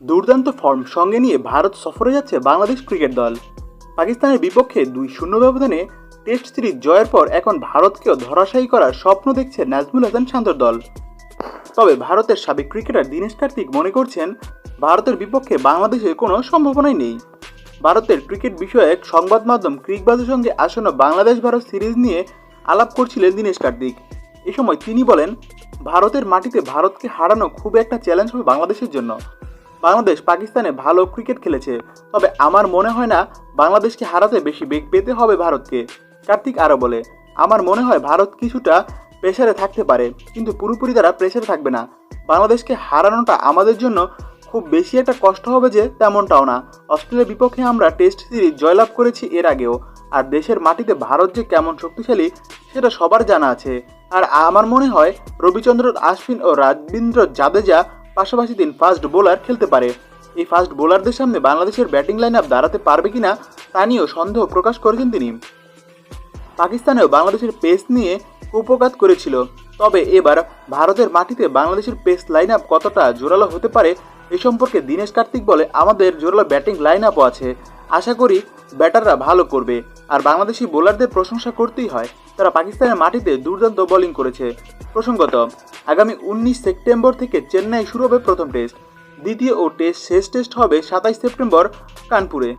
দুর্দান্ত ফর্ম সঙ্গে নিয়ে ভারত সফরে যাচ্ছে বাংলাদেশ ক্রিকেট দল। পাকিস্তানের বিপক্ষে দুই শূন্য ব্যবধানে টেস্ট সিরিজ জয়ের পর এখন ভারতকেও ধরাশায়ী করার স্বপ্ন দেখছে নাজমুল হাসান শান্তর দল। তবে ভারতের সাবেক ক্রিকেটার দীনেশ কার্তিক মনে করছেন, ভারতের বিপক্ষে বাংলাদেশের কোনো সম্ভাবনাই নেই। ভারতের ক্রিকেট বিষয়ক সংবাদ মাধ্যম ক্রিকবাজের সঙ্গে আসন্ন বাংলাদেশ ভারত সিরিজ নিয়ে আলাপ করছিলেন দীনেশ কার্তিক। এ সময় তিনি বলেন, ভারতের মাটিতে ভারতকে হারানো খুব একটা চ্যালেঞ্জ হবে বাংলাদেশের জন্য। বাংলাদেশ পাকিস্তানে ভালো ক্রিকেট খেলেছে। তবে আমার মনে হয় না বাংলাদেশকে হারাতে বেশি বেগ পেতে হবে ভারতকে। কার্তিক আরও বলে, আমার মনে হয় ভারত কিছুটা প্রেসারে থাকতে পারে, কিন্তু পুরোপুরি তারা প্রেসারে থাকবে না। বাংলাদেশকে হারানোটা আমাদের জন্য খুব বেশি একটা কষ্ট হবে যে তেমনটাও না। অস্ট্রেলিয়ার বিপক্ষে আমরা টেস্ট সিরিজ জয়লাভ করেছি এর আগেও, আর দেশের মাটিতে ভারত যে কেমন শক্তিশালী, সেটা সবার জানা আছে। আর আমার মনে হয় রবিচন্দ্র আশ্বিন ও রাজবীন্দ্র জাদেজা পাশাপাশি তিন ফাস্ট বোলার খেলতে পারে। এই ফাস্ট বোলারদের সামনে বাংলাদেশের ব্যাটিং লাইন আপ দাঁড়াতে পারবে কিনা, তা নিয়েও সন্দেহ প্রকাশ করেছেন তিনি। পাকিস্তানেও বাংলাদেশের পেস নিয়ে উপকাত করেছিল। তবে এবার ভারতের মাটিতে বাংলাদেশের পেস লাইন আপ কতটা জোরালো হতে পারে, এ সম্পর্কে দীনেশ কার্তিক বলে আমাদের জোরালো ব্যাটিং লাইন আপও আছে। আশা করি ব্যাটাররা ভালো করবে। আর বাংলাদেশি বোলারদের প্রশংসা করতেই হয়, তারা পাকিস্তানের মাটিতে দুর্দান্ত বোলিং করেছে। প্রসঙ্গত, আগামী উনিশ সেপ্টেম্বর থেকে চেন্নাই শুরু হবে প্রথম টেস্ট দ্বিতীয় ও টেস্ট শেষ টেস্ট হবে সাতাইশ সেপ্টেম্বর কানপুরে।